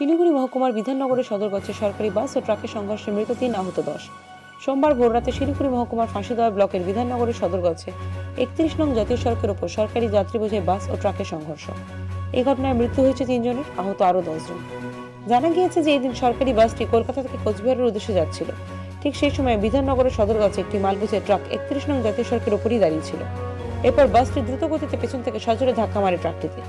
মহকুমার বিধাননগরের সদরগঞ্জে সরকারি বাস ও ট্রাকের সংঘর্ষে মৃত তিন আহত দশ। সোমবার ভোররাতে শিলিগুড়ি মহকুমার ফাঁসিদোয়া ব্লকের বিধাননগরের সদরগঞ্জে একত্রিশ নং জাতীয় সড়কের উপর সরকারি যাত্রী বোঝাই বাস ও ট্রাকের সংঘর্ষ। এই ঘটনায় মৃত্যু হয়েছে তিনজনের, আহত আরও দশজন। জানা গিয়েছে যে এদিন সরকারি বাসটি কলকাতা থেকে কোচবিহারের উদ্দেশ্যে যাচ্ছিল। ঠিক সেই সময় বিধাননগরের সদরগঞ্জে একটি মালবোঝাই ট্রাক একত্রিশ নং জাতীয় সড়কের উপরই দাঁড়িয়েছিল এরপর বাসটি দ্রুত গতিতে পেছন থেকে সজোরে ধাক্কা মারে ট্রাকটিতে।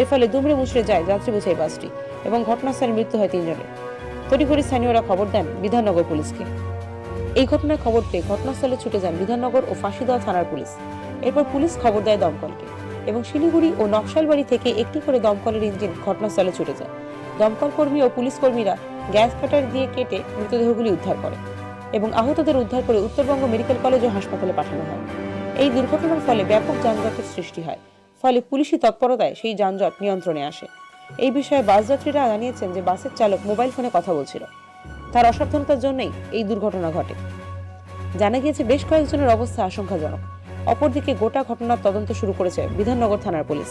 এর ফলে দুমড়ে মুচড়ে যায় যাত্রী বোঝাই বাসটি এবং ঘটনাস্থলে মৃত্যু হয় তিনজনের। তড়িঘড়ি স্থানীয়রা খবর দেন বিধাননগর পুলিশকে। এই ঘটনার খবর পেয়ে ঘটনাস্থলে ছুটে যান বিধাননগর ও ফাঁসিদোয়া থানার পুলিশ। এরপর পুলিশ খবর দেয় দমকলকে এবং শিলিগুড়ি ও নকশালবাড়ি থেকে একটি করে দমকলের ইঞ্জিন ঘটনাস্থলে ছুটে যায়। দমকল কর্মী ও পুলিশ কর্মীরা গ্যাস কাটার দিয়ে কেটে মৃতদেহগুলি উদ্ধার করে এবং আহতদের উদ্ধার করে উত্তরবঙ্গ মেডিকেল কলেজ ও হাসপাতালে পাঠানো হয়। এই দুর্ঘটনার ফলে ব্যাপক যানজটের সৃষ্টি হয়। ফলে পুলিশি তৎপরতায় সেই যানজট নিয়ন্ত্রণে আসে। এই বিষয়ে বাস যাত্রীরা জানিয়েছেন যে বাসের চালক মোবাইল ফোনে কথা বলছিল। তার অসাবধানতার জন্যই এই দুর্ঘটনা ঘটে। জানা গিয়েছে বেশ কয়েকজনের অবস্থা আশঙ্কাজনক। অপরদিকে গোটা ঘটনার তদন্ত শুরু করেছে বিধাননগর থানার পুলিশ।